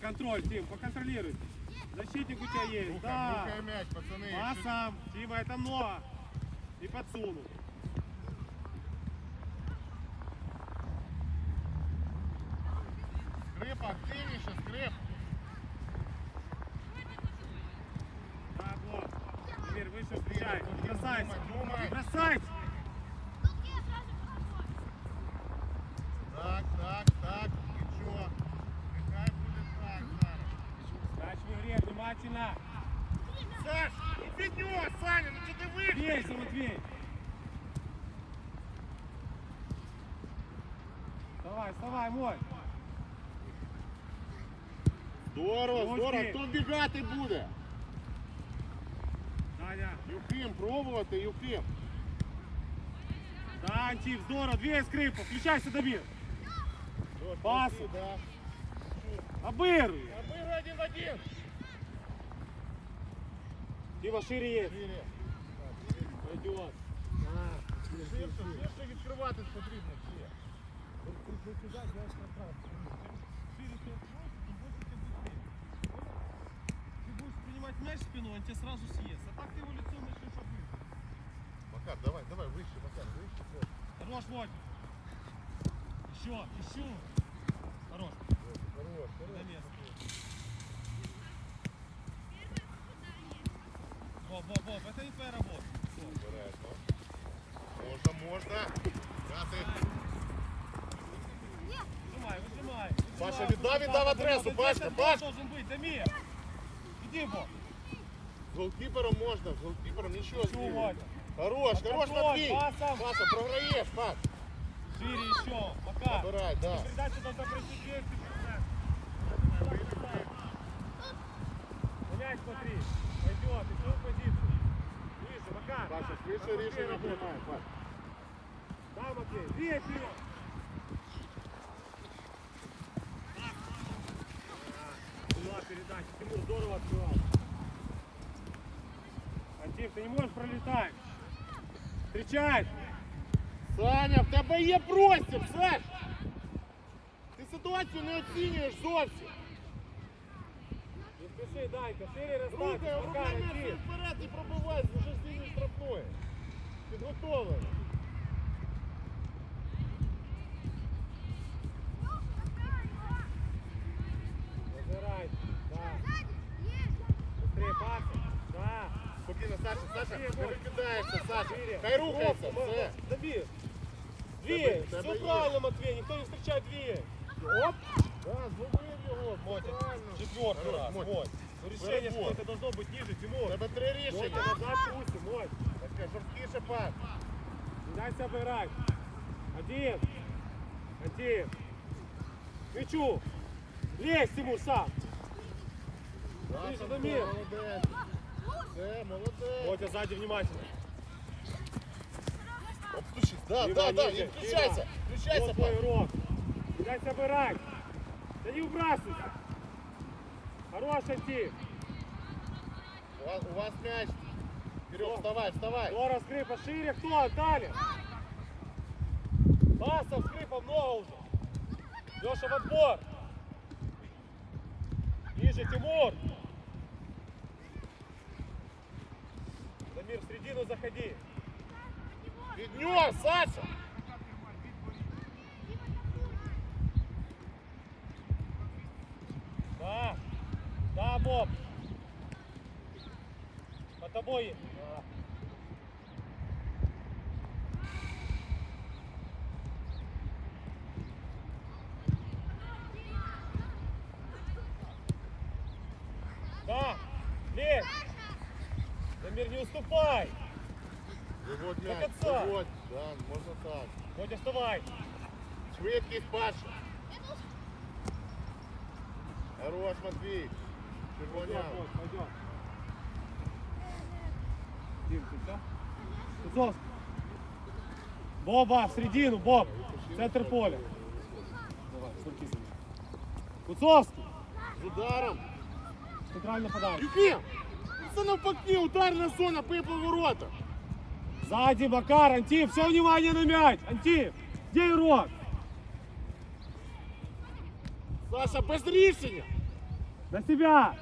контроль, Тим, поконтролируй. Защитник у тебя есть, да. рухаем мяч, пацаны. Пасом. Тима, это много. И подсунул. Скрип активніше, скрип. Да, вот. Теперь выше встречай. Не бросайся. Думай, Не думай. бросайся. Так, так, так. Нічого. Нехай буде так зараз. Мяч в игре, внимательно. Саш, від нього, Саня, ну чи ти вийшов? Бейся, Матвей. Вставай, вставай, мой. Здорово, Ручки. здорово. Хто бігати буде? Даня. Юхим, пробувати, Юхим. Да, Антип, здорово. Две скрипа. Включайся, Дамир. Пас. Да. Обыгрывай. А ми один в один. Дима шире есть. Шире. Пойдет. Ширше, ширше відкриватись потрібно. ще. Ты будешь принимать мяч в спину, он тебя сразу съест. А так ты его лицом начнешь обыгрывать. Макар, давай, давай, вище, Макар, вище. все. Хорош, Воль. Еще, еще. Хорош. Хорош, На хорош. место. Боб, Боб, Боб, это не твоя работа. Обережно. Можна, можна. Грати. Выжимай, выжимай. Паша, Выжимай, віддав, Паша, віддав Паша, адресу, здесь Пашка, отбор Пашка. должен быть, Дамир. Иди, Боб. З голкіпером можна, з голкіпером нічого Чего, зробити. Ваня? Хорош, Под хорош, контроль, Матвій. пасом. Паша, програєш, Паш. Шире еще. Пока. Обирай, да. Передача должна пройти 200 Мяч смотри. Пойдет, еще в позицию. Выше, Макар. Паша, швидше Матвей рішення работает. приймає, Паш. Да, Матвей, две вперед. Была передача. Тимур здорово открывал. Антип, ты не можешь пролетать. Встречай. Саня, в тебе є простір, Саш! Ти ситуацію не оцінюєш зовсім. Не спеши, Данька, шире расставь. Рухай, Макар, рухай м'яч Антип. вперед і пробивай з уже з лінії штрафної. Підготовлено. Забирай. Да. Быстрее пасы. Да. Спокійно, Саша, Саша, Шире, не Воль. викидаєшся, Саша. Шире. Хай рухається, Оп, оп, все. оп. Забей. Дверь. Тебе- тебе Все є. правильно, Матвей. Никто не встречает дверь. Оп. Да, зловив його, Мотя, правильно. четвертый Хорош, раз. Мотя. Мой. Ну, решение Перебор. что-то должно быть ниже, У Тимур. тебе три Мотя, рішення. назад пусти, мой. Таке жорсткіше пас. Не дайся обыграть. Один. Один. К мячу. Лезь, Тимур, сам. Ближче до м'я. молодець. Все, молодець. Мотя, сзади внимательно. Обстучись, да, да, да, і включайся, включайся, Вот твой пас. урок. Не дайся. Да не выбрасывайся. Хорош, Антип. У вас, у вас м'яч. Вперед, вставай, вставай. Кто раскрыт пошире, кто отдали? Пасов скрипа много уже. Леша в отбор. Ниже, Тимур. Дамир, в середину заходи. Нього, Саша. Да. Да, Боб. Под тобой. Да. Да. Лезь. Дамир, не уступай. Виводь м'яч, виводь. Да, можна так. Мотя, вставай. Швидкість, Паша. Хорош, Матвій. Пойдем, Червоняв. Пойдем. Боба, в середину, Боб. Центр поля. Давай, руки за. Куцовский. З ударом. Центральный подач. Юхим! Це навпаки, ударна зона, пий по воротах. Сзади Макар, Антип, все внимание на мяч. Антип, где игрок? Саша, без рішення. На себя!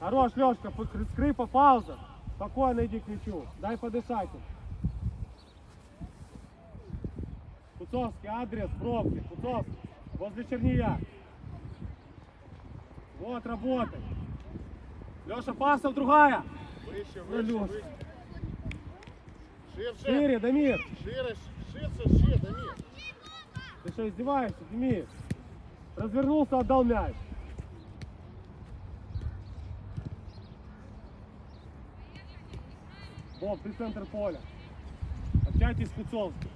Хорош, Лешка, п- скрипа, пауза. Спокойно иди к мячу. Дай подышать. Куцовский, адрес, пробки. Куцовский, возле Черния. Вот, работай. Леша, пасов другая. Вище, Льош. вище. Ширше, Шире, Дамир. шире, ширше, ще, Дамір. Ты что, издеваешься, Демид? Развернулся, отдал мяч. Боб, ты центр поля. Общайтесь с Куцовским.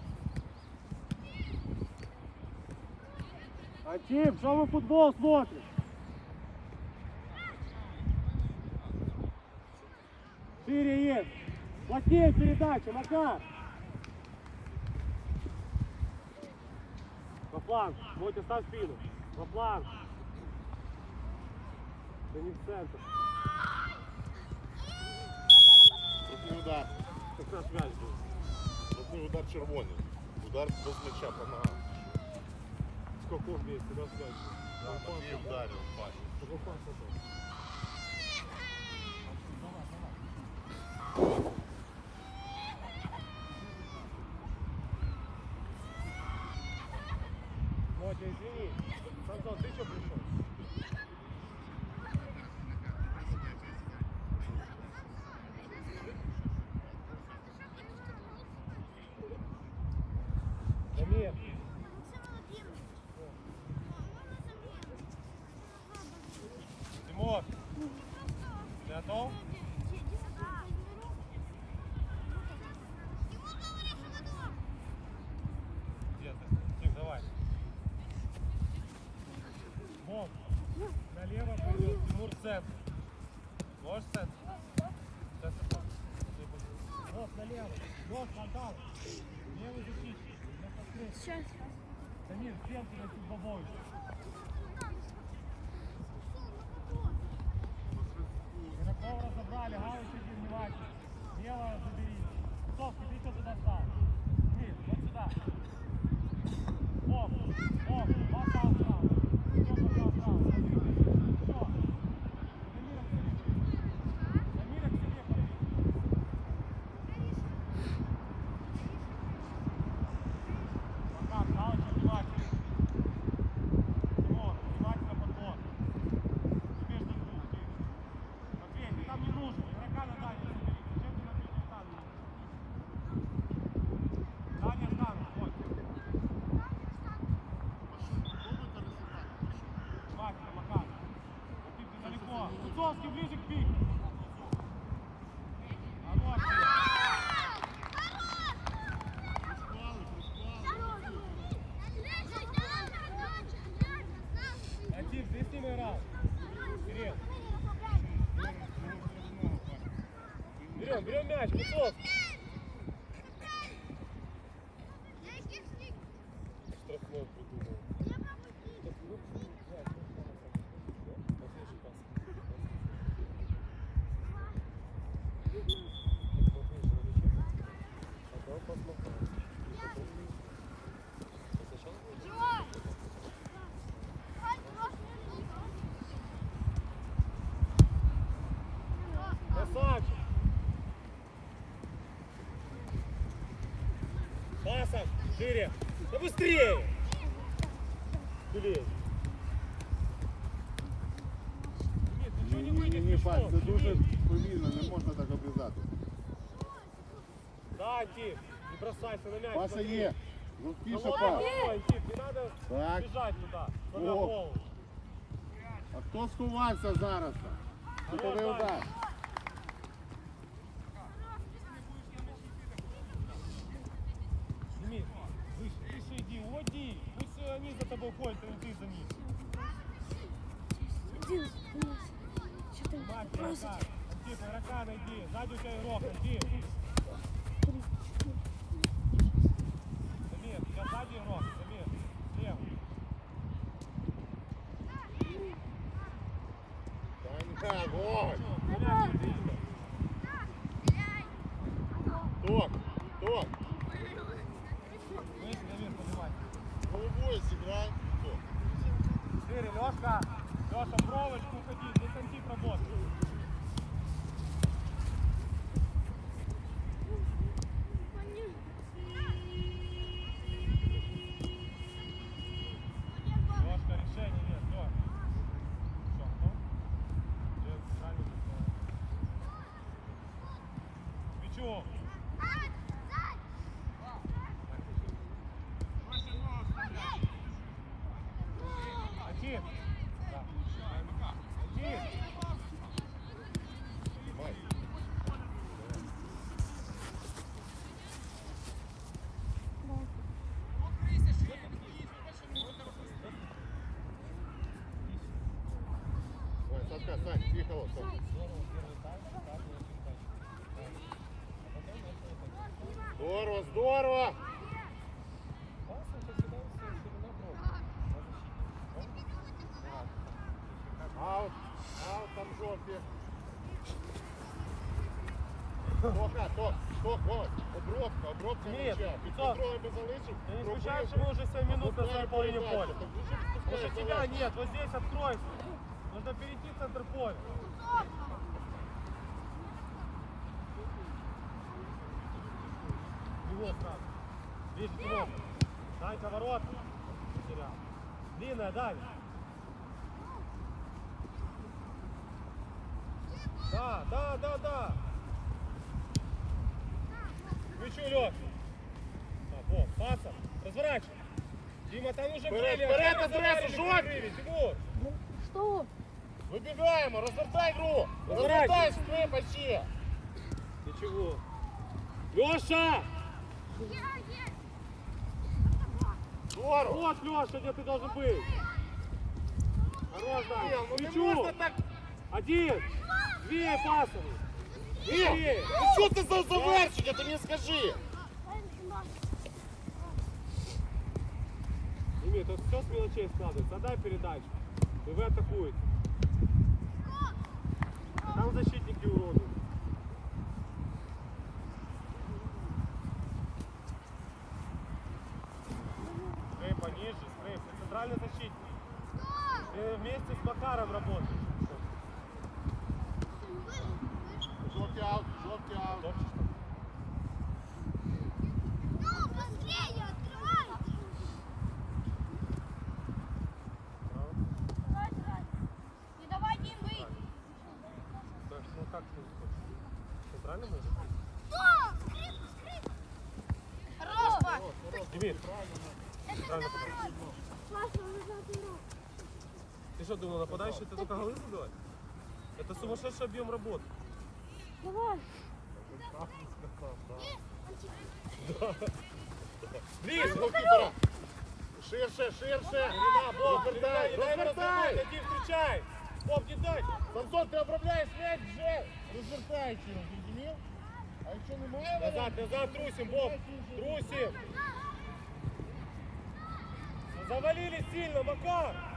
А Тим, что вы футбол смотришь? Шире есть. Плотнее передача, Макар. Во фланг. Мотя, ставь спину. Во фланг. Да не в центр. Крупний удар. Как наш мяч был. Крупний удар червоний. Удар без м'яча по ногам. Сколько вместе, раз мяч. Да, такий вдарив, бачиш. Какой пас это? Мотя, извини. Антон, ты что пришел? Дамир, Тимур, ты готов? Где ты? Тим, давай. Бог, налево пойдет, Тимур центр. Можешь центр? Центр. Бог, налево. Бог, отдал. Левый защитник. Сейчас. В центр на чуть побольше. Игроков разобрали, галочки внимательно. Лево забери. Совки, ты туда стал? Мир, вот сюда. Оп, оп, паса остал. Все, пока остал. Все. Дамира к себе. Дамира к себе подвинь. Пока, галочки внимательно. Тимур, внимательно подбор. Между двух, ты. Матвей, ты там не нужен. Игрока на дальний забери. Зачем ты на ближний стан нужен? Дальний стан, вот. Внимательно, Макар. Максим, ты далеко. Куцовский ближе к пику. Хорош, ты. Антип, ты с ним играл? Кирилл. Берем, берем мяч, Куцовский. Пасом! Шире! Да быстрее! Быстрее! Нет, ничего не выйдет, Ні, ты пас, что? це дуже Демид? повільно, не можна так обрізати. Да, Антип, не бросайся на мяч. Паса смотри. є. Ну Жорсткіше ладно, пас. ой, Антип, не надо Так. бежать туда, на О. голову. А хто сховався зараз? Кутовий Хорош, удар. Тобой ходят, а не ты за ними. Один. Что ты Мать, бросить? игрока. Антип, игрока найди. Сзади у тебя игрок, Антип. Дамир, у тебя сзади игрок, Дамир. Слева. Так, ой. Ну, мяч не видно. Ток, ток. Выше, Дамир, поднимай. Головою зіграй. Ток. Шире, Леша. мяча. Леша, в проволочку уходи, десантив работает. Лешка, решение нет, Леш. Все, готов? Где центральный контроль? Мячу. Один. Да. Один. Ой, Сашка, Сань, тихо, Сань. Здорово, здорово! Аут, аут там жовті. Тоха, ток, ток, ось, обробка, обробка Ні, м'яча. Під Віток, контролем би залишив. Я не пробив. исключаю, что мы уже 7 минут на Пускай своей половине передачу, поля. так дуже пускай Потому что тебя залишить. нет, вот здесь откройся. Нужно перейти в центр поля. Ближе, Тимон. Данька, ворот. Потерял. Длинная, Дань. Да, да, да, да. Мячу, Лёх. Так, вот, пасом. Разворачивай. Дима, там уже были. вперед, а адреса, завалили жовтий. перерыве. Тимур. Что? Вибігаємо, розвертай гру! Розвертай. Розвертай скрипа ще! Ничего. Леша! Здорово! Вот, Леша, где ты должен быть. Хорош, Ні, Даня. ну не Мячу. можна так! Один. Две пасовые. Ні! Ну що ти за завершення, ти мені скажи! Ими, тут все с мелочей складывается. Отдай передачу. И вы атакуете. Демид, центральный подожди. Ты что, думал, нападающий это только голы забивать? Это сумасшедший объем работы. Давай. Ближе! Голкіпера! Ширше, ширше! Бог, Розвертай, не дай розвертай! Один встречай! Стоп, не дай! Самсон, ти обробляєш м'яч вже! Розвертаючи його, зрозумів? А якщо немає Назад, назад трусим, Боб! Трусим! Завалили сильно, Макар!